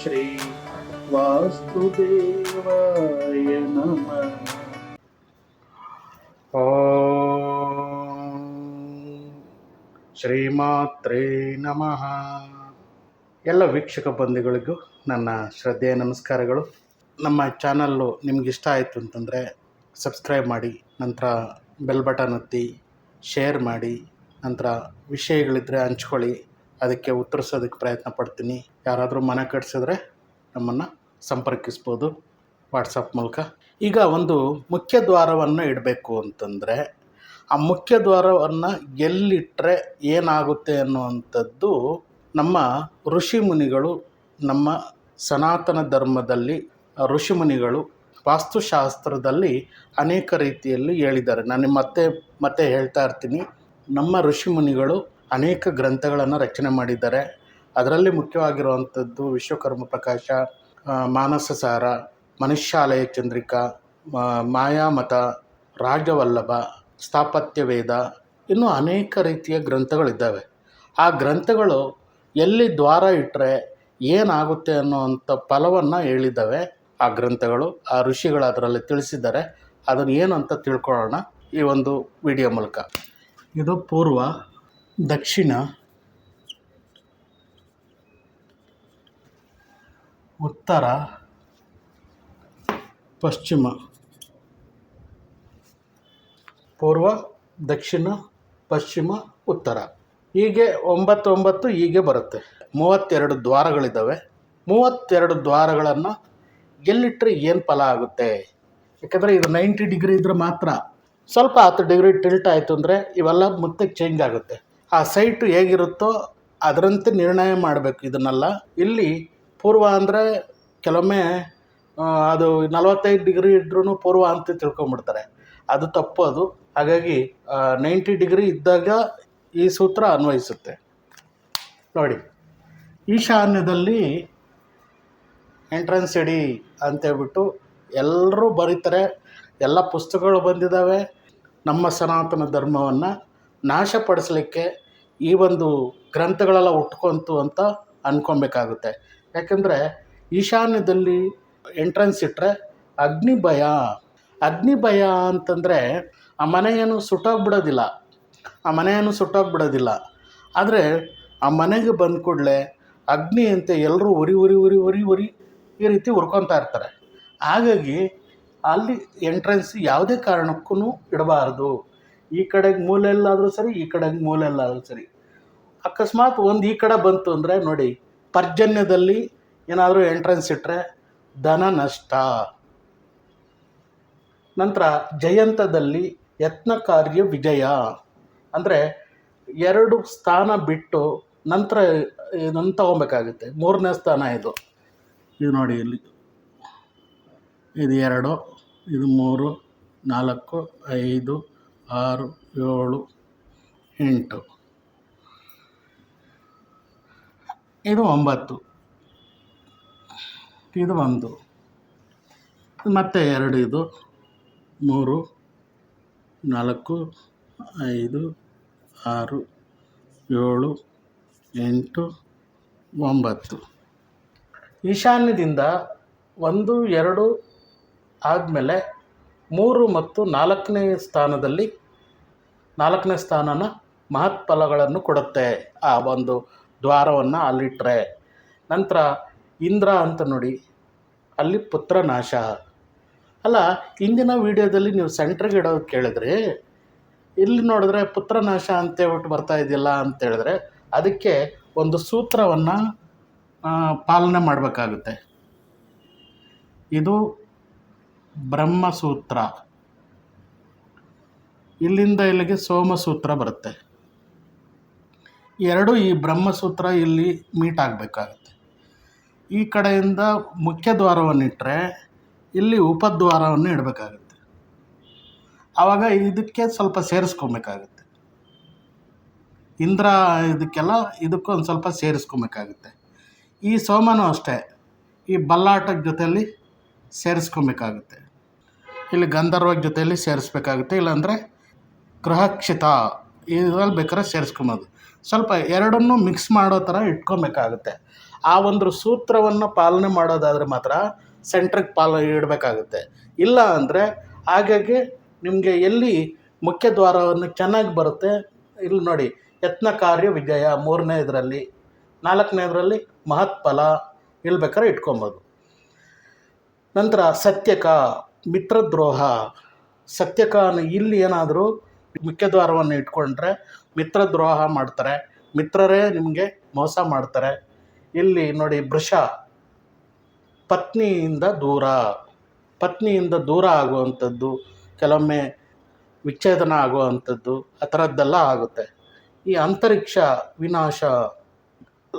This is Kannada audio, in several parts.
ಶ್ರೀ ವಾಸ್ತುದೇವಾಯ ನಮಃ ಶ್ರೀಮಾತ್ರೇ ನಮಃ ಎಲ್ಲ ವೀಕ್ಷಕ ಬಂಧುಗಳಿಗೂ ನನ್ನ ಶ್ರದ್ಧೆಯ ನಮಸ್ಕಾರಗಳು. ನಮ್ಮ ಚಾನಲ್ಲು ನಿಮಗಿಷ್ಟ ಆಯಿತು ಅಂತಂದರೆ ಸಬ್ಸ್ಕ್ರೈಬ್ ಮಾಡಿ, ನಂತರ ಬೆಲ್ ಬಟನ್ ಒತ್ತಿ, ಶೇರ್ ಮಾಡಿ, ನಂತರ ವಿಷಯಗಳಿದ್ದರೆ ಹಂಚ್ಕೊಳ್ಳಿ. ಅದಕ್ಕೆ ಉತ್ತರಿಸೋದಕ್ಕೆ ಪ್ರಯತ್ನ ಪಡ್ತೀನಿ. ಯಾರಾದರೂ ಮನೆ ಕಟ್ಸಿದ್ರೆ ನಮ್ಮನ್ನು ಸಂಪರ್ಕಿಸ್ಬೋದು ವಾಟ್ಸಪ್ ಮೂಲಕ. ಈಗ ಒಂದು ಮುಖ್ಯ ದ್ವಾರವನ್ನು ಇಡಬೇಕು ಅಂತಂದರೆ, ಆ ಮುಖ್ಯ ದ್ವಾರವನ್ನು ಎಲ್ಲಿಟ್ಟರೆ ಏನಾಗುತ್ತೆ ಅನ್ನುವಂಥದ್ದು ನಮ್ಮ ಋಷಿ ಮುನಿಗಳು, ನಮ್ಮ ಸನಾತನ ಧರ್ಮದಲ್ಲಿ ಋಷಿ ಮುನಿಗಳು ವಾಸ್ತುಶಾಸ್ತ್ರದಲ್ಲಿ ಅನೇಕ ರೀತಿಯಲ್ಲಿ ಹೇಳಿದ್ದಾರೆ. ನಾನು ಮತ್ತೆ ಮತ್ತೆ ಹೇಳ್ತಾ ಇರ್ತೀನಿ. ನಮ್ಮ ಋಷಿ ಮುನಿಗಳು ಅನೇಕ ಗ್ರಂಥಗಳನ್ನು ರಚನೆ ಮಾಡಿದ್ದಾರೆ. ಅದರಲ್ಲಿ ಮುಖ್ಯವಾಗಿರುವಂಥದ್ದು ವಿಶ್ವಕರ್ಮ ಪ್ರಕಾಶ ಮಾನಸ ಸಾರ, ಮನುಷ್ಯಾಲಯ ಚಂದ್ರಿಕಾ ಮಾಯಾಮತ, ರಾಜವಲ್ಲಭ, ಸ್ಥಾಪತ್ಯ ವೇದ, ಇನ್ನೂ ಅನೇಕ ರೀತಿಯ ಗ್ರಂಥಗಳಿದ್ದಾವೆ. ಆ ಗ್ರಂಥಗಳು ಎಲ್ಲಿ ದ್ವಾರ ಇಟ್ಟರೆ ಏನಾಗುತ್ತೆ ಅನ್ನುವಂಥ ಫಲವನ್ನು ಹೇಳಿದ್ದಾವೆ ಆ ಗ್ರಂಥಗಳು. ಆ ಋಷಿಗಳು ಅದರಲ್ಲಿ ತಿಳಿಸಿದ್ದಾರೆ. ಅದನ್ನು ಏನು ಅಂತ ತಿಳ್ಕೊಳ್ಳೋಣ ಈ ಒಂದು ವಿಡಿಯೋ ಮೂಲಕ. ಇದು ಪೂರ್ವ ದಕ್ಷಿಣ ಉತ್ತರ ಪಶ್ಚಿಮ ಪೂರ್ವ ದಕ್ಷಿಣ ಪಶ್ಚಿಮ ಉತ್ತರ ಹೀಗೆ ಒಂಬತ್ತು ಒಂಬತ್ತು ಹೀಗೆ ಬರುತ್ತೆ ಮೂವತ್ತೆರಡು ದ್ವಾರಗಳಿದ್ದಾವೆ ಮೂವತ್ತೆರಡು ದ್ವಾರಗಳನ್ನು ಎಲ್ಲಿಟ್ಟರೆ ಏನು ಫಲ ಆಗುತ್ತೆ ಯಾಕಂದರೆ ಇದು ನೈಂಟಿ ಡಿಗ್ರಿ ಇದ್ದರೆ ಮಾತ್ರ ಸ್ವಲ್ಪ ಹತ್ತು ಡಿಗ್ರಿ ಟಿಲ್ಟ್ ಆಯಿತು ಅಂದರೆ ಇವೆಲ್ಲ ಮತ್ತೆ ಚೇಂಜ್ ಆಗುತ್ತೆ ಆ ಸೈಟು ಹೇಗಿರುತ್ತೋ ಅದರಂತೆ ನಿರ್ಣಯ ಮಾಡಬೇಕು ಇದನ್ನೆಲ್ಲ. ಇಲ್ಲಿ ಪೂರ್ವ ಅಂದರೆ ಕೆಲವೊಮ್ಮೆ ಅದು ನಲವತ್ತೈದು ಡಿಗ್ರಿ ಇದ್ರೂ ಪೂರ್ವ ಅಂತ ತಿಳ್ಕೊಂಬಿಡ್ತಾರೆ. ಅದು ತಪ್ಪು ಅದು. ಹಾಗಾಗಿ ನೈಂಟಿ ಡಿಗ್ರಿ ಇದ್ದಾಗ ಈ ಸೂತ್ರ ಅನ್ವಯಿಸುತ್ತೆ. ನೋಡಿ, ಈಶಾನ್ಯದಲ್ಲಿ ಎಂಟ್ರೆನ್ಸ್ ಇಡಿ ಅಂತೇಳ್ಬಿಟ್ಟು ಎಲ್ಲರೂ ಬರೀತಾರೆ. ಎಲ್ಲ ಪುಸ್ತಕಗಳು ಬಂದಿದ್ದಾವೆ. ನಮ್ಮ ಸನಾತನ ಧರ್ಮವನ್ನು. ನಾಶಪಡಿಸಲಿಕ್ಕೆ ಈ ಒಂದು ಗ್ರಂಥಗಳೆಲ್ಲ ಉಟ್ಕೊಂತು ಅಂತ ಅಂದ್ಕೊಬೇಕಾಗುತ್ತೆ ಯಾಕೆಂದರೆ ಈಶಾನ್ಯದಲ್ಲಿ ಎಂಟ್ರೆನ್ಸ್ ಇಟ್ಟರೆ ಅಗ್ನಿ ಭಯ ಅಗ್ನಿ ಭಯ ಅಂತಂದರೆ ಆ ಮನೆಯನ್ನು ಸುಟ್ಟೋಗ್ಬಿಡೋದಿಲ್ಲ. ಆ ಮನೆಯನ್ನು ಸುಟ್ಟೋಗ್ಬಿಡೋದಿಲ್ಲ. ಆದರೆ ಆ ಮನೆಗೆ ಬಂದ ಕೂಡಲೇ ಅಗ್ನಿ ಅಂತ ಎಲ್ಲರೂ ಉರಿ ಉರಿ ಉರಿ ಉರಿ ಉರಿ ಈ ರೀತಿ ಉರ್ಕೊತಾ ಇರ್ತಾರೆ. ಹಾಗಾಗಿ ಅಲ್ಲಿ ಎಂಟ್ರೆನ್ಸ್ ಯಾವುದೇ ಕಾರಣಕ್ಕೂ ಇಡಬಾರ್ದು. ಈ ಕಡೆಗೆ ಮೂಲೆಲ್ಲಾದರೂ ಸರಿ, ಈ ಕಡೆಗೆ ಮೂಲೆಲ್ಲಾದರೂ ಸರಿ. ಅಕಸ್ಮಾತ್ ಒಂದು ಈ ಕಡೆ ಬಂತು ಅಂದರೆ ನೋಡಿ, ಪರ್ಜನ್ಯದಲ್ಲಿ ಏನಾದರೂ ಎಂಟ್ರೆನ್ಸ್ ಇಟ್ಟರೆ ಧನ ನಷ್ಟ. ನಂತರ ಜಯಂತದಲ್ಲಿ ಯತ್ನ ಕಾರ್ಯ ವಿಜಯ. ಅಂದರೆ ಎರಡು ಸ್ಥಾನ ಬಿಟ್ಟು ನಂತರ ಇದನ್ನು ತಗೊಬೇಕಾಗುತ್ತೆ. ಮೂರನೇ ಸ್ಥಾನ ಇದು. ಇದು ನೋಡಿ ಇಲ್ಲಿ. ಇದು ಎರಡು, ಇದು ಮೂರು, ನಾಲ್ಕು, ಐದು ಆರು, ಏಳು, ಎಂಟು. ಇದು ಒಂಬತ್ತು. ಇದು ಒಂದು. ಮತ್ತೆ ಎರಡು ಇದು. ಮೂರು, ನಾಲ್ಕು, ಐದು, ಆರು, ಏಳು, ಎಂಟು, ಒಂಬತ್ತು. ಈಶಾನ್ಯದಿಂದ ಒಂದು, ಎರಡು ಆದಮೇಲೆ ಮೂರು ಮತ್ತು ನಾಲ್ಕನೇ ಸ್ಥಾನದಲ್ಲಿ ನಾಲ್ಕನೇ ಸ್ಥಾನನ ಮಹತ್ಫಲಗಳನ್ನು ಕೊಡುತ್ತೆ ಆ ಒಂದು ದ್ವಾರವನ್ನು ಅಲ್ಲಿಟ್ಟರೆ ನಂತರ ಇಂದ್ರ ಅಂತ ನೋಡಿ, ಅಲ್ಲಿ ಪುತ್ರ ನಾಶ ಅಲ್ಲ, ಇಂದಿನ ವಿಡಿಯೋದಲ್ಲಿ ನೀವು ಸೆಂಟ್ರಿಗೆ ಇಡೋದು ಕೇಳಿದ್ರಿ, ಇಲ್ಲಿ ನೋಡಿದ್ರೆ ಪುತ್ರನಾಶ ಅಂತೇಳ್ಬಿಟ್ಟು ಬರ್ತಾ ಇದೆಯಲ್ಲ ಅಂತ ಹೇಳಿದ್ರೆ, ಅದಕ್ಕೆ ಒಂದು ಸೂತ್ರವನ್ನು ಪಾಲನೆ ಮಾಡಬೇಕಾಗುತ್ತೆ. ಇದು ಬ್ರಹ್ಮಸೂತ್ರ. ಇಲ್ಲಿಂದ ಇಲ್ಲಿಗೆ ಸೋಮಸೂತ್ರ ಬರುತ್ತೆ. ಎರಡು ಈ ಬ್ರಹ್ಮಸೂತ್ರ ಇಲ್ಲಿ ಮೀಟ್ ಆಗಬೇಕಾಗುತ್ತೆ. ಈ ಕಡೆಯಿಂದ ಮುಖ್ಯ ದ್ವಾರವನ್ನಿಟ್ಟರೆ ಇಲ್ಲಿ ಉಪದ್ವಾರವನ್ನು ಇಡಬೇಕಾಗುತ್ತೆ. ಆವಾಗ ಇದಕ್ಕೆ ಸ್ವಲ್ಪ ಸೇರಿಸ್ಕೊಬೇಕಾಗುತ್ತೆ. ಇಂದ್ರ ಇದಕ್ಕೆಲ್ಲ ಇದಕ್ಕೂ ಒಂದು ಸ್ವಲ್ಪ ಸೇರಿಸ್ಕೊಬೇಕಾಗುತ್ತೆ. ಈ ಸೋಮನೂ ಅಷ್ಟೇ. ಈ ಬಲ್ಲಾಟದ ಜೊತೆಯಲ್ಲಿ ಸೇರಿಸ್ಕೊಬೇಕಾಗುತ್ತೆ. ಇಲ್ಲಿ ಗಂಧರ್ವದ ಜೊತೆಯಲ್ಲಿ ಸೇರಿಸ್ಬೇಕಾಗುತ್ತೆ, ಇಲ್ಲಾಂದರೆ ಗೃಹಕ್ಷಿತ. ಇದರಲ್ಲಿ ಬೇಕಾದ್ರೆ ಸೇರಿಸ್ಕೊಬೋದು. ಸ್ವಲ್ಪ ಎರಡನ್ನೂ ಮಿಕ್ಸ್ ಮಾಡೋ ಥರ ಇಟ್ಕೊಬೇಕಾಗುತ್ತೆ. ಆ ಒಂದು ಸೂತ್ರವನ್ನು ಪಾಲನೆ ಮಾಡೋದಾದರೆ ಮಾತ್ರ ಸೆಂಟ್ರಿಗೆ ಪಾಲ ಇಡಬೇಕಾಗುತ್ತೆ. ಇಲ್ಲ ಅಂದರೆ ಹಾಗಾಗಿ ನಿಮಗೆ ಎಲ್ಲಿ ಮುಖ್ಯ ದ್ವಾರವನ್ನು ಚೆನ್ನಾಗಿ ಬರುತ್ತೆ, ಇಲ್ಲಿ ನೋಡಿ, ಯತ್ನ ಕಾರ್ಯ ವಿಜಯ ಮೂರನೇ ಇದರಲ್ಲಿ ನಾಲ್ಕನೇದರಲ್ಲಿ ಇದರಲ್ಲಿ ಮಹತ್ಫಲ, ಇಲ್ಲಿ ಬೇಕಾದ್ರೆ ಇಟ್ಕೊಬೋದು. ನಂತರ ಸತ್ಯಕ. ಮಿತ್ರದ್ರೋಹ. ಸತ್ಯಕಾಲ ಇಲ್ಲಿ ಏನಾದರೂ ಮುಖ್ಯದ್ವಾರವನ್ನು ಇಟ್ಕೊಂಡ್ರೆ ಮಿತ್ರದ್ರೋಹ ಮಾಡ್ತಾರೆ. ಮಿತ್ರರೇ ನಿಮಗೆ ಮೋಸ ಮಾಡ್ತಾರೆ. ಇಲ್ಲಿ ನೋಡಿ ವೃಷ ಪತ್ನಿಯಿಂದ ದೂರ. ಪತ್ನಿಯಿಂದ ದೂರ ಆಗುವಂಥದ್ದು, ಕೆಲವೊಮ್ಮೆ ವಿಚ್ಛೇದನ ಆಗುವಂಥದ್ದು, ಆ ಥರದ್ದೆಲ್ಲ ಆಗುತ್ತೆ. ಈ ಅಂತರಿಕ್ಷ ವಿನಾಶ,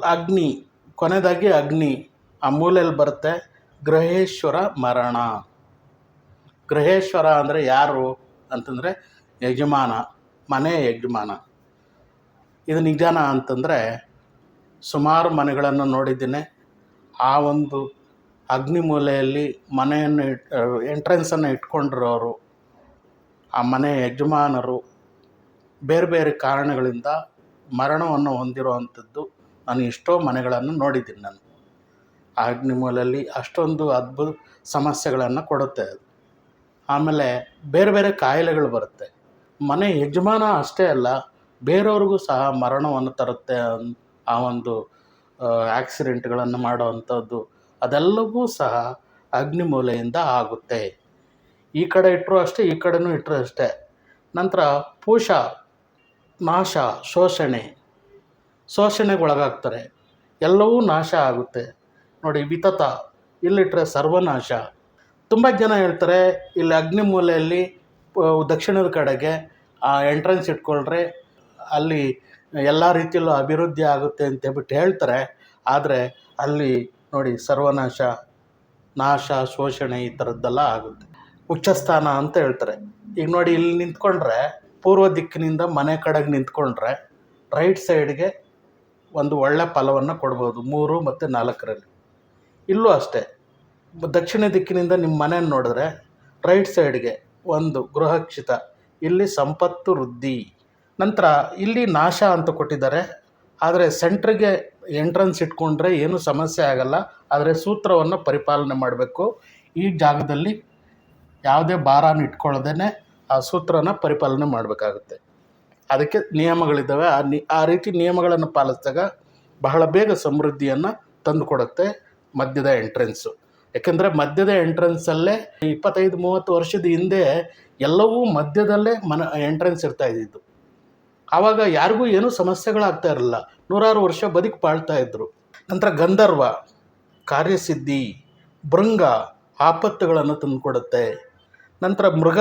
ಅಗ್ನಿ ಕೊನೆಯದಾಗಿ ಅಗ್ನಿ, ಆ ಮೂಲೆಯಲ್ಲಿ ಬರುತ್ತೆ ಗ್ರಹೇಶ್ವರ ಮರಣ. ಗ್ರಹೇಶ್ವರ ಅಂದರೆ ಯಾರು ಅಂತಂದರೆ ಯಜಮಾನ, ಮನೆ ಯಜಮಾನ. ಇದು ನಿಜಾನ ಅಂತಂದರೆ ಸುಮಾರು ಮನೆಗಳನ್ನು ನೋಡಿದ್ದೇನೆ. ಆ ಒಂದು ಅಗ್ನಿ ಮೂಲೆಯಲ್ಲಿ ಮನೆಯನ್ನು ಇಟ್ ಎಂಟ್ರೆನ್ಸನ್ನು ಇಟ್ಕೊಂಡಿರೋರು ಆ ಮನೆ ಯಜಮಾನರು ಬೇರೆ ಬೇರೆ ಕಾರಣಗಳಿಂದ ಮರಣವನ್ನು ಹೊಂದಿರುವಂಥದ್ದು ನಾನು ಎಷ್ಟೋ ಮನೆಗಳನ್ನು ನೋಡಿದ್ದೀನಿ ನಾನು. ಆ ಅಗ್ನಿ ಮೂಲೆಯಲ್ಲಿ ಅಷ್ಟೊಂದು ಅದ್ಭುತ ಸಮಸ್ಯೆಗಳನ್ನು ಕೊಡುತ್ತೆ ಅದು. ಆಮೇಲೆ ಬೇರೆ ಬೇರೆ ಕಾಯಿಲೆಗಳು ಬರುತ್ತೆ. ಮನೆ ಯಜಮಾನ ಅಷ್ಟೇ ಅಲ್ಲ, ಬೇರೆಯವ್ರಿಗೂ ಸಹ ಮರಣವನ್ನು ತರುತ್ತೆ ಆ ಒಂದು ಆಕ್ಸಿಡೆಂಟ್ಗಳನ್ನು ಮಾಡುವಂಥದ್ದು, ಅದೆಲ್ಲವೂ ಸಹ ಅಗ್ನಿ ಮೂಲೆಯಿಂದ ಆಗುತ್ತೆ. ಈ ಕಡೆ ಇಟ್ಟರೂ ಅಷ್ಟೇ, ಈ ಕಡೆನೂ ಇಟ್ಟರು ಅಷ್ಟೇ. ನಂತರ ಪೂಷ, ನಾಶ, ಶೋಷಣೆ ಶೋಷಣೆಗೆ ಒಳಗಾಗ್ತಾರೆ ಎಲ್ಲವೂ ನಾಶ ಆಗುತ್ತೆ. ನೋಡಿ ವಿತತ ಇಲ್ಲಿಟ್ಟರೆ ಸರ್ವನಾಶ. ತುಂಬ ಜನ ಹೇಳ್ತಾರೆ, ಇಲ್ಲಿ ಅಗ್ನಿ ಮೂಲೆಯಲ್ಲಿ ದಕ್ಷಿಣದ ಕಡೆಗೆ ಆ ಎಂಟ್ರೆನ್ಸ್ ಇಟ್ಕೊಳ್ರೆ, ಅಲ್ಲಿ ಎಲ್ಲ ರೀತಿಯಲ್ಲೂ ಅಭಿವೃದ್ಧಿ ಆಗುತ್ತೆ ಅಂತ ಹೇಳ್ಬಿಟ್ಟು ಹೇಳ್ತಾರೆ. ಆದರೆ ಅಲ್ಲಿ ನೋಡಿ ಸರ್ವನಾಶ, ನಾಶ, ಶೋಷಣೆ ಈ ಥರದ್ದೆಲ್ಲ ಆಗುತ್ತೆ. ಉಚ್ಚಸ್ಥಾನ ಅಂತ ಹೇಳ್ತಾರೆ. ಈಗ ನೋಡಿ ಇಲ್ಲಿ ನಿಂತ್ಕೊಂಡ್ರೆ, ಪೂರ್ವ ದಿಕ್ಕಿನಿಂದ ಮನೆ ಕಡೆಗೆ ನಿಂತ್ಕೊಂಡ್ರೆ, ರೈಟ್ ಸೈಡ್ಗೆ ಒಂದು ಒಳ್ಳೆ ಫಲವನ್ನು ಕೊಡ್ಬೋದು, ಮೂರು ಮತ್ತು ನಾಲ್ಕರಲ್ಲಿ. ಇಲ್ಲೂ ಅಷ್ಟೇ. ದಕ್ಷಿಣ ದಿಕ್ಕಿನಿಂದ ನಿಮ್ಮ ಮನೆಯನ್ನು ನೋಡಿದ್ರೆ ರೈಟ್ ಸೈಡ್ಗೆ ಒಂದು ಗೃಹಕ್ಷಿತ ಇಲ್ಲಿ ಸಂಪತ್ತು ವೃದ್ಧಿ. ನಂತರ ಇಲ್ಲಿ ನಾಶ ಅಂತ ಕೊಟ್ಟಿದ್ದಾರೆ. ಆದರೆ ಸೆಂಟ್ರಿಗೆ ಎಂಟ್ರೆನ್ಸ್ ಇಟ್ಕೊಂಡ್ರೆ ಏನೂ ಸಮಸ್ಯೆ ಆಗಲ್ಲ. ಆದರೆ ಸೂತ್ರವನ್ನು ಪರಿಪಾಲನೆ ಮಾಡಬೇಕು. ಈ ಜಾಗದಲ್ಲಿ ಯಾವುದೇ ಭಾರನ ಇಟ್ಕೊಳ್ಳೋದೇ ಆ ಸೂತ್ರನ ಪರಿಪಾಲನೆ ಮಾಡಬೇಕಾಗುತ್ತೆ. ಅದಕ್ಕೆ ನಿಯಮಗಳಿದ್ದಾವೆ. ಆ ನಿ, ಆ ರೀತಿ ನಿಯಮಗಳನ್ನು ಪಾಲಿಸಿದಾಗ ಬಹಳ ಬೇಗ ಸಮೃದ್ಧಿಯನ್ನು ತಂದುಕೊಡುತ್ತೆ ಮಧ್ಯದ ಎಂಟ್ರೆನ್ಸು. ಯಾಕೆಂದರೆ ಮಧ್ಯದ ಎಂಟ್ರೆನ್ಸಲ್ಲೇ ಇಪ್ಪತ್ತೈದು, ಮೂವತ್ತು ವರ್ಷದ ಹಿಂದೆ ಎಲ್ಲವೂ ಮಧ್ಯದಲ್ಲೇ ಮನ ಎಂಟ್ರೆನ್ಸ್ ಇರ್ತಾ ಇದ್ದಿದ್ದು. ಆವಾಗ ಯಾರಿಗೂ ಏನೂ ಸಮಸ್ಯೆಗಳಾಗ್ತಾ ಇರಲಿಲ್ಲ. ನೂರಾರು ವರ್ಷ ಬದುಕು ಪಾಳ್ತಾ ಇದ್ದರು ನಂತರ ಗಂಧರ್ವ, ಕಾರ್ಯಸಿದ್ಧಿ, ಭೃಂಗ ಆಪತ್ತುಗಳನ್ನು ತಂದುಕೊಡುತ್ತೆ. ನಂತರ ಮೃಗ,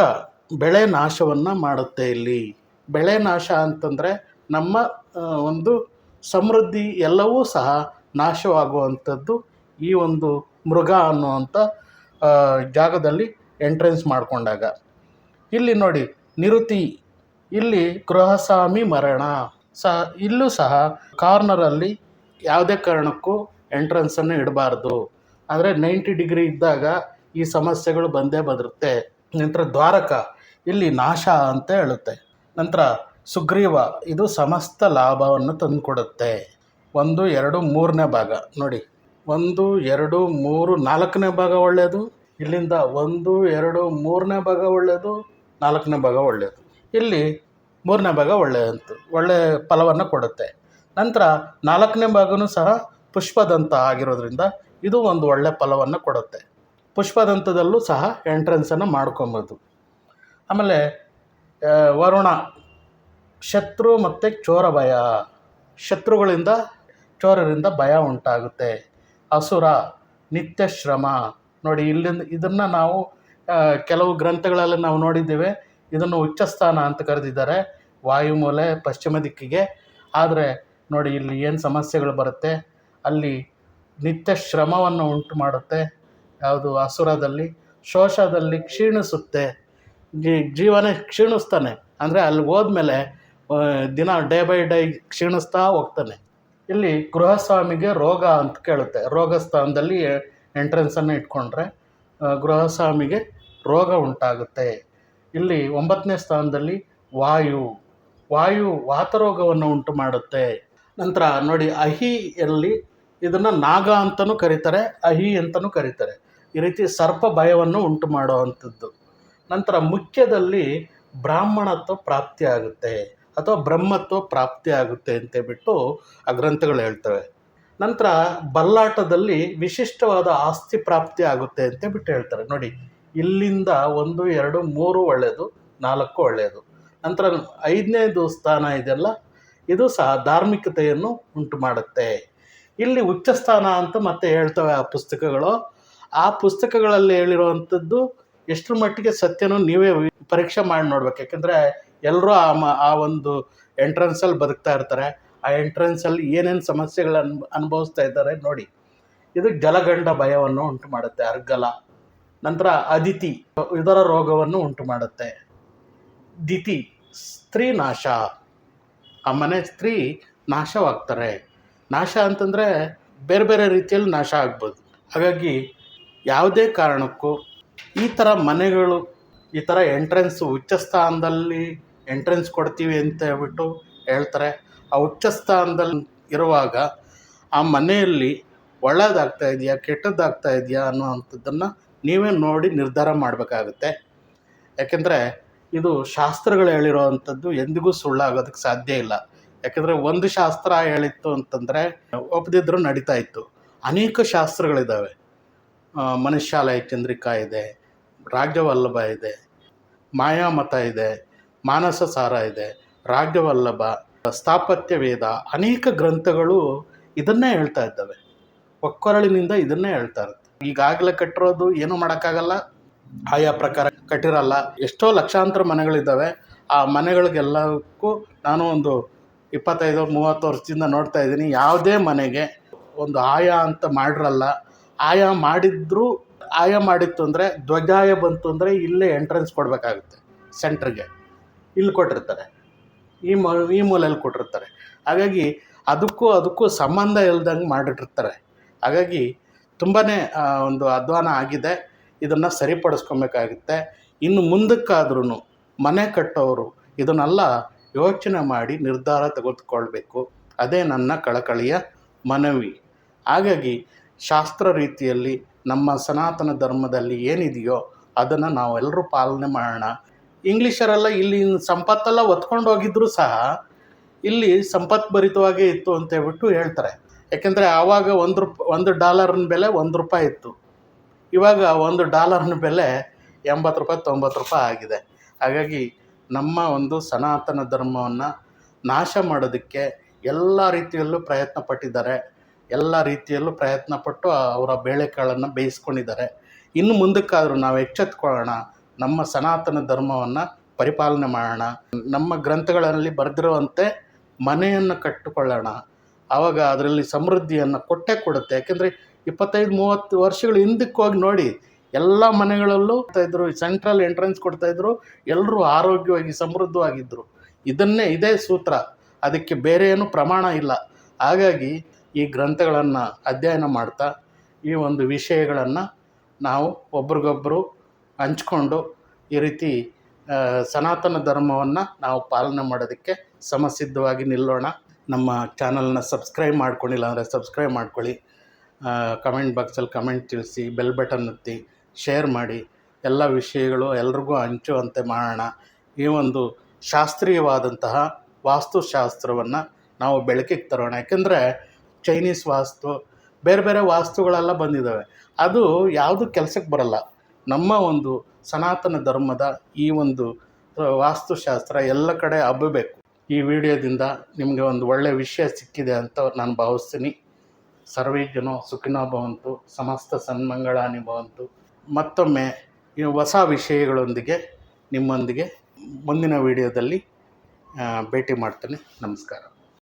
ಬೆಳೆ ನಾಶವನ್ನು ಮಾಡುತ್ತೆ ಇಲ್ಲಿ. ಬೆಳೆ ನಾಶ ಅಂತಂದರೆ ನಮ್ಮ ಒಂದು ಸಮೃದ್ಧಿ ಎಲ್ಲವೂ ಸಹ ನಾಶವಾಗುವಂಥದ್ದು ಈ ಒಂದು ಮೃಗ ಅನ್ನುವಂಥ ಜಾಗದಲ್ಲಿ ಎಂಟ್ರೆನ್ಸ್ ಮಾಡಿಕೊಂಡಾಗ. ಇಲ್ಲಿ ನೋಡಿ, ನಿರುತಿ, ಇಲ್ಲಿ ಗೃಹಸ್ವಾಮಿ ಮರಣ. ಸಹ ಇಲ್ಲೂ ಸಹ ಕಾರ್ನರಲ್ಲಿ ಯಾವುದೇ ಕಾರಣಕ್ಕೂ ಎಂಟ್ರೆನ್ಸನ್ನು ಇಡಬಾರ್ದು. ಆದರೆ ನೈಂಟಿ ಡಿಗ್ರಿ ಇದ್ದಾಗ ಈ ಸಮಸ್ಯೆಗಳು ಬಂದೇ ಬದರುತ್ತೆ ನಂತರ ದ್ವಾರಕ, ಇಲ್ಲಿ ನಾಶ ಅಂತ ಹೇಳುತ್ತೆ. ನಂತರ ಸುಗ್ರೀವ, ಇದು ಸಮಸ್ತ ಲಾಭವನ್ನು ತಂದುಕೊಡುತ್ತೆ. ಒಂದು, ಎರಡು, ಮೂರನೇ ಭಾಗ. ನೋಡಿ. ಒಂದು, ಎರಡು, ಮೂರು, ನಾಲ್ಕನೇ ಭಾಗ ಒಳ್ಳೆಯದು. ಇಲ್ಲಿಂದ ಒಂದು, ಎರಡು, ಮೂರನೇ ಭಾಗ ಒಳ್ಳೆಯದು, ನಾಲ್ಕನೇ ಭಾಗ ಒಳ್ಳೆಯದು. ಇಲ್ಲಿ ಮೂರನೇ ಭಾಗ ಒಳ್ಳೆಯದು ಒಳ್ಳೆಯ ಫಲವನ್ನು ಕೊಡುತ್ತೆ. ನಂತರ ನಾಲ್ಕನೇ ಭಾಗವೂ ಸಹ ಪುಷ್ಪದಂತ ಆಗಿರೋದ್ರಿಂದ ಇದು ಒಂದು ಒಳ್ಳೆಯ ಫಲವನ್ನು ಕೊಡುತ್ತೆ. ಪುಷ್ಪದಂತದಲ್ಲೂ ಸಹ ಎಂಟ್ರೆನ್ಸನ್ನು ಮಾಡ್ಕೊಬೋದು. ಆಮೇಲೆ ವರುಣ, ಶತ್ರು ಮತ್ತು ಚೋರ ಭಯ. ಶತ್ರುಗಳಿಂದ, ಚೋರರಿಂದ ಭಯ ಉಂಟಾಗುತ್ತೆ. ಅಸುರ ನಿತ್ಯ ಶ್ರಮ. ನೋಡಿ, ಇಲ್ಲಿಂದ ಇದನ್ನು ನಾವು ಕೆಲವು ಗ್ರಂಥಗಳಲ್ಲಿ ನಾವು ನೋಡಿದ್ದೇವೆ. ಇದನ್ನು ಉಚ್ಚಸ್ಥಾನ ಅಂತ ಕರೆದಿದ್ದಾರೆ. ವಾಯುಮೂಲೆ ಪಶ್ಚಿಮ ದಿಕ್ಕಿಗೆ. ಆದರೆ, ನೋಡಿ, ಇಲ್ಲಿ ಏನು ಸಮಸ್ಯೆಗಳು ಬರುತ್ತೆ? ಅಲ್ಲಿ ನಿತ್ಯ ಶ್ರಮವನ್ನು ಉಂಟು ಮಾಡುತ್ತೆ. ಯಾವುದು? ಅಸುರದಲ್ಲಿ, ಶೋಷದಲ್ಲಿ ಕ್ಷೀಣಿಸುತ್ತೆ. ಜೀವನ ಕ್ಷೀಣಿಸ್ತಾನೆ. ಅಂದರೆ ಅಲ್ಲಿ ಹೋದ್ಮೇಲೆ ದಿನ ಡೇ ಬೈ ಡೇ ಕ್ಷೀಣಿಸ್ತಾ ಹೋಗ್ತಾನೆ. ಇಲ್ಲಿ ಗೃಹಸ್ವಾಮಿಗೆ ರೋಗ ಅಂತ ಕೇಳುತ್ತೆ. ರೋಗ ಸ್ಥಾನದಲ್ಲಿ ಎಂಟ್ರೆನ್ಸನ್ನು ಇಟ್ಕೊಂಡ್ರೆ ಗೃಹಸ್ವಾಮಿಗೆ ರೋಗ ಉಂಟಾಗುತ್ತೆ. ಇಲ್ಲಿ ಒಂಬತ್ತನೇ ಸ್ಥಾನದಲ್ಲಿ ವಾಯು. ವಾಯು ವಾತರೋಗವನ್ನು ಉಂಟು ಮಾಡುತ್ತೆ. ನಂತರ ನೋಡಿ ಅಹಿಯಲ್ಲಿ ಇದನ್ನು ನಾಗ ಅಂತಲೂ ಕರೀತಾರೆ, ಅಹಿ ಅಂತಲೂ ಕರೀತಾರೆ. ಈ ರೀತಿ ಸರ್ಪ ಭಯವನ್ನು ಉಂಟು ಮಾಡುವಂಥದ್ದು. ನಂತರ ಮುಖ್ಯದಲ್ಲಿ ಬ್ರಾಹ್ಮಣತ್ವ ಪ್ರಾಪ್ತಿ ಆಗುತ್ತೆ ಅಥವಾ ಬ್ರಹ್ಮತ್ವ ಪ್ರಾಪ್ತಿ ಆಗುತ್ತೆ ಅಂತೇಳ್ಬಿಟ್ಟು ಆ ಗ್ರಂಥಗಳು ಹೇಳ್ತವೆ. ನಂತರ ಬಲ್ಲಾಟದಲ್ಲಿ ವಿಶಿಷ್ಟವಾದ ಆಸ್ತಿ ಪ್ರಾಪ್ತಿ ಆಗುತ್ತೆ ಅಂತೇಳ್ಬಿಟ್ಟು ಹೇಳ್ತಾರೆ. ನೋಡಿ, ಇಲ್ಲಿಂದ ಒಂದು, ಎರಡು, ಮೂರು ಒಳ್ಳೆಯದು, ನಾಲ್ಕು ಒಳ್ಳೆಯದು. ನಂತರ ಐದನೇದು ಸ್ಥಾನ ಇದೆಲ್ಲ ಇದು ಸಹ ಧಾರ್ಮಿಕತೆಯನ್ನು ಉಂಟು ಮಾಡುತ್ತೆ. ಇಲ್ಲಿ ಉಚ್ಚ ಸ್ಥಾನ ಅಂತ ಮತ್ತೆ ಹೇಳ್ತವೆ ಆ ಪುಸ್ತಕಗಳು. ಆ ಪುಸ್ತಕಗಳಲ್ಲಿ ಹೇಳಿರುವಂಥದ್ದು ಎಷ್ಟರ ಮಟ್ಟಿಗೆ ಸತ್ಯನೂ ನೀವೇ ಪರೀಕ್ಷೆ ಮಾಡಿ ನೋಡ್ಬೇಕು. ಯಾಕಂದರೆ ಎಲ್ಲರೂ ಆ ಮ, ಆ ಒಂದು ಎಂಟ್ರೆನ್ಸಲ್ಲಿ ಬದುಕ್ತಾ ಇರ್ತಾರೆ. ಆ ಎಂಟ್ರೆನ್ಸಲ್ಲಿ ಏನೇನು ಸಮಸ್ಯೆಗಳನ್ನು ಅನ್, ಅನುಭವಿಸ್ತಾ ಇದ್ದಾರೆ ನೋಡಿ. ಇದು ಜಲಗಂಡ ಭಯವನ್ನು ಉಂಟು ಮಾಡುತ್ತೆ, ಅರ್ಗಲ. ನಂತರ ಅದಿತಿ, ಇದರ ರೋಗವನ್ನು ಉಂಟು ಮಾಡುತ್ತೆ. ದಿತಿ, ಸ್ತ್ರೀ ನಾಶ. ಆ ಮನೆ ಸ್ತ್ರೀ ನಾಶವಾಗ್ತಾರೆ. ನಾಶ ಅಂತಂದರೆ ಬೇರೆ ಬೇರೆ ರೀತಿಯಲ್ಲಿ ನಾಶ ಆಗ್ಬೋದು. ಹಾಗಾಗಿ ಯಾವುದೇ ಕಾರಣಕ್ಕೂ ಈ ಥರ ಮನೆಗಳು, ಈ ಥರ ಎಂಟ್ರೆನ್ಸು ಉಚ್ಚ ಸ್ಥಾನದಲ್ಲಿ ಎಂಟ್ರೆನ್ಸ್ ಕೊಡ್ತೀವಿ ಅಂತ ಹೇಳ್ಬಿಟ್ಟು ಹೇಳ್ತಾರೆ. ಆ ಉಚ್ಚ ಸ್ಥಾನದಲ್ಲಿ ಇರುವಾಗ ಆ ಮನೆಯಲ್ಲಿ ಒಳ್ಳೇದಾಗ್ತಾ ಇದೆಯಾ, ಕೆಟ್ಟದ್ದಾಗ್ತಾ ಇದೆಯಾ ಅನ್ನೋ ಅಂಥದ್ದನ್ನು ನೀವೇ ನೋಡಿ ನಿರ್ಧಾರ ಮಾಡಬೇಕಾಗುತ್ತೆ. ಯಾಕೆಂದರೆ ಇದು ಶಾಸ್ತ್ರಗಳು ಹೇಳಿರೋ ಅಂಥದ್ದು ಎಂದಿಗೂ ಸುಳ್ಳಾಗೋದಕ್ಕೆ ಸಾಧ್ಯ ಇಲ್ಲ. ಯಾಕೆಂದರೆ ಒಂದು ಶಾಸ್ತ್ರ ಹೇಳಿತ್ತು ಅಂತಂದರೆ ಒಪ್ಪದಿದ್ದರೂ ನಡೀತಾ ಇತ್ತು. ಅನೇಕ ಶಾಸ್ತ್ರಗಳಿದ್ದಾವೆ ಮನುಷ್ಯಾಲಯ ಚಂದ್ರಿಕಾ ಇದೆ, ರಾಜ್ಯವಲ್ಲಭ ಇದೆ, ಮಾಯಾಮತ ಇದೆ ಮಾನಸ ಸಾರ ಇದೆ ರಾಗವಲ್ಲಭ ಸ್ಥಾಪತ್ಯ ವೇದ ಅನೇಕ ಗ್ರಂಥಗಳು ಇದನ್ನೇ ಹೇಳ್ತಾ ಇದ್ದಾವೆ. ಒಕ್ಕೊರಳಿನಿಂದ ಇದನ್ನೇ ಹೇಳ್ತಾ ಇರುತ್ತೆ. ಈಗಾಗಲೇ ಕಟ್ಟಿರೋದು ಏನೂ ಮಾಡೋಕ್ಕಾಗಲ್ಲ. ಆಯಾ ಪ್ರಕಾರ ಕಟ್ಟಿರಲ್ಲ. ಎಷ್ಟೋ ಲಕ್ಷಾಂತರ ಮನೆಗಳಿದ್ದಾವೆ. ಆ ಮನೆಗಳಿಗೆಲ್ಲಕ್ಕೂ ನಾನು ಒಂದು ಇಪ್ಪತ್ತೈದು, ಮೂವತ್ತು ವರ್ಷದಿಂದ ನೋಡ್ತಾ ಇದ್ದೀನಿ. ಯಾವುದೇ ಮನೆಗೆ ಒಂದು ಆಯಾ ಅಂತ ಮಾಡಿರಲ್ಲ. ಆಯಾ ಮಾಡಿದ್ರು, ಆಯಾ ಮಾಡಿತ್ತು ಅಂದರೆ ಧ್ವಜಾಯ ಬಂತು ಅಂದರೆ ಇಲ್ಲೇ ಎಂಟ್ರೆನ್ಸ್ ಕೊಡಬೇಕಾಗುತ್ತೆ ಸೆಂಟ್ರಿಗೆ ಇಲ್ಲಿ ಕೊಟ್ಟಿರ್ತಾರೆ. ಈ ಮೂ, ಈ ಮೂಲೆಯಲ್ಲಿ ಕೊಟ್ಟಿರ್ತಾರೆ. ಹಾಗಾಗಿ ಅದಕ್ಕೂ ಅದಕ್ಕೂ ಸಂಬಂಧ ಇಲ್ದಂಗೆ ಮಾಡಿಟ್ಟಿರ್ತಾರೆ. ಹಾಗಾಗಿ ತುಂಬಾ ಒಂದು ಅಧ್ವಾನ ಆಗಿದೆ. ಇದನ್ನು ಸರಿಪಡಿಸ್ಕೊಬೇಕಾಗುತ್ತೆ. ಇನ್ನು ಮುಂದಕ್ಕಾದ್ರೂ ಮನೆ ಕಟ್ಟೋರು ಇದನ್ನೆಲ್ಲ ಯೋಚನೆ ಮಾಡಿ ನಿರ್ಧಾರ ತೆಗೆದುಕೊಳ್ಬೇಕು. ಅದೇ ನನ್ನ ಕಳಕಳಿಯ ಮನವಿ. ಹಾಗಾಗಿ ಶಾಸ್ತ್ರ ರೀತಿಯಲ್ಲಿ ನಮ್ಮ ಸನಾತನ ಧರ್ಮದಲ್ಲಿ ಏನಿದೆಯೋ ಅದನ್ನು ನಾವೆಲ್ಲರೂ ಪಾಲನೆ ಮಾಡೋಣ. ಇಂಗ್ಲೀಷರೆಲ್ಲ, ಇಲ್ಲಿ ಸಂಪತ್ತೆಲ್ಲ ಒತ್ಕೊಂಡು ಹೋಗಿದ್ರು ಸಹ ಇಲ್ಲಿ ಸಂಪತ್ ಭರಿತವಾಗೇ ಇತ್ತು ಅಂತ ಹೇಳ್ಬಿಟ್ಟು ಹೇಳ್ತಾರೆ. ಯಾಕೆಂದರೆ ಆವಾಗ ಒಂದು ರೂಪ, ಒಂದು ಡಾಲರ್ನ ಬೆಲೆ ಒಂದು ರೂಪಾಯಿ ಇತ್ತು. ಇವಾಗ ಒಂದು ಡಾಲರ್ನ ಬೆಲೆ ಎಂಬತ್ತು ರೂಪಾಯಿ, ತೊಂಬತ್ತು ರೂಪಾಯಿ ಆಗಿದೆ. ಹಾಗಾಗಿ ನಮ್ಮ ಒಂದು ಸನಾತನ ಧರ್ಮವನ್ನು ನಾಶ ಮಾಡೋದಕ್ಕೆ ಎಲ್ಲ ರೀತಿಯಲ್ಲೂ ಪ್ರಯತ್ನ ಪಟ್ಟಿದ್ದಾರೆ. ಎಲ್ಲ ರೀತಿಯಲ್ಲೂ ಪ್ರಯತ್ನ ಪಟ್ಟು ಅವರ ಬೇಳೆಕಾಳನ್ನು ಬೇಯಿಸ್ಕೊಂಡಿದ್ದಾರೆ. ಇನ್ನು ಮುಂದಕ್ಕಾದರೂ ನಾವು ಎಚ್ಚೆತ್ಕೊಳ್ಳೋಣ. ನಮ್ಮ ಸನಾತನ ಧರ್ಮವನ್ನು ಪರಿಪಾಲನೆ ಮಾಡೋಣ. ನಮ್ಮ ಗ್ರಂಥಗಳಲ್ಲಿ ಬರೆದಿರುವಂತೆ ಮನೆಯನ್ನು ಕಟ್ಟಿಕೊಳ್ಳೋಣ. ಆವಾಗ ಅದರಲ್ಲಿ ಸಮೃದ್ಧಿಯನ್ನು ಕೊಟ್ಟೇ ಕೊಡುತ್ತೆ. ಯಾಕೆಂದರೆ ಇಪ್ಪತ್ತೈದು, ಮೂವತ್ತು ವರ್ಷಗಳ ಹಿಂದಕ್ಕೆ ಹೋಗಿ ನೋಡಿ ಎಲ್ಲ ಮನೆಗಳಲ್ಲೂ ಇದ್ರು ಸೆಂಟ್ರಲ್ ಎಂಟ್ರೆನ್ಸ್ ಕೊಡ್ತಾಯಿದ್ರು ಎಲ್ಲರೂ ಆರೋಗ್ಯವಾಗಿ ಸಮೃದ್ಧವಾಗಿದ್ದರು ಇದನ್ನೇ ಇದೇ ಸೂತ್ರ. ಅದಕ್ಕೆ ಬೇರೆ ಏನು ಪ್ರಮಾಣ ಇಲ್ಲ. ಹಾಗಾಗಿ ಈ ಗ್ರಂಥಗಳನ್ನು ಅಧ್ಯಯನ ಮಾಡ್ತಾ ಈ ಒಂದು ವಿಷಯಗಳನ್ನು ನಾವು ಒಬ್ರಿಗೊಬ್ಬರು ಹಂಚ್ಕೊಂಡು ಈ ರೀತಿ ಸನಾತನ ಧರ್ಮವನ್ನು ನಾವು ಪಾಲನೆ ಮಾಡೋದಕ್ಕೆ ಸಮಸಿದ್ಧವಾಗಿ ನಿಲ್ಲೋಣ. ನಮ್ಮ ಚಾನಲ್ನ ಸಬ್ಸ್ಕ್ರೈಬ್ ಮಾಡ್ಕೊಂಡಿಲ್ಲ ಅಂದರೆ ಸಬ್ಸ್ಕ್ರೈಬ್ ಮಾಡ್ಕೊಳ್ಳಿ. ಕಮೆಂಟ್ ಬಾಕ್ಸಲ್ಲಿ ಕಮೆಂಟ್ ತಿಳಿಸಿ, ಬೆಲ್ ಬಟನ್ ಒತ್ತಿ, ಶೇರ್ ಮಾಡಿ. ಎಲ್ಲ ವಿಷಯಗಳು ಎಲ್ರಿಗೂ ಹಂಚುವಂತೆ ಮಾಡೋಣ. ಈ ಒಂದು ಶಾಸ್ತ್ರೀಯವಾದಂತಹ ವಾಸ್ತುಶಾಸ್ತ್ರವನ್ನು ನಾವು ಬೆಳಕಿಗೆ ತರೋಣ. ಯಾಕೆಂದರೆ, ಚೈನೀಸ್ ವಾಸ್ತು, ಬೇರೆ ಬೇರೆ ವಾಸ್ತುಗಳೆಲ್ಲ ಬಂದಿದ್ದಾವೆ. ಅದು ಯಾವುದು ಕೆಲಸಕ್ಕೆ ಬರಲ್ಲ. ನಮ್ಮ ಒಂದು ಸನಾತನ ಧರ್ಮದ ಈ ಒಂದು ವಾಸ್ತುಶಾಸ್ತ್ರ ಎಲ್ಲ ಕಡೆ ಹಬ್ಬಬೇಕು. ಈ ವಿಡಿಯೋದಿಂದ ನಿಮಗೆ ಒಂದು ಒಳ್ಳೆಯ ವಿಷಯ ಸಿಕ್ಕಿದೆ ಅಂತ ನಾನು ಭಾವಿಸ್ತೀನಿ. ಸರ್ವೇ ಸುಖಿನೋ ಭವಂತು, ಸಮಸ್ತ ಸನ್ಮಂಗಳಾನಿ ಭವಂತು ಮತ್ತೊಮ್ಮೆ ಈ ಹೊಸ ವಿಷಯಗಳೊಂದಿಗೆ ನಿಮ್ಮೊಂದಿಗೆ ಮುಂದಿನ ವಿಡಿಯೋದಲ್ಲಿ ಭೇಟಿ ಮಾಡ್ತೇನೆ. ನಮಸ್ಕಾರ.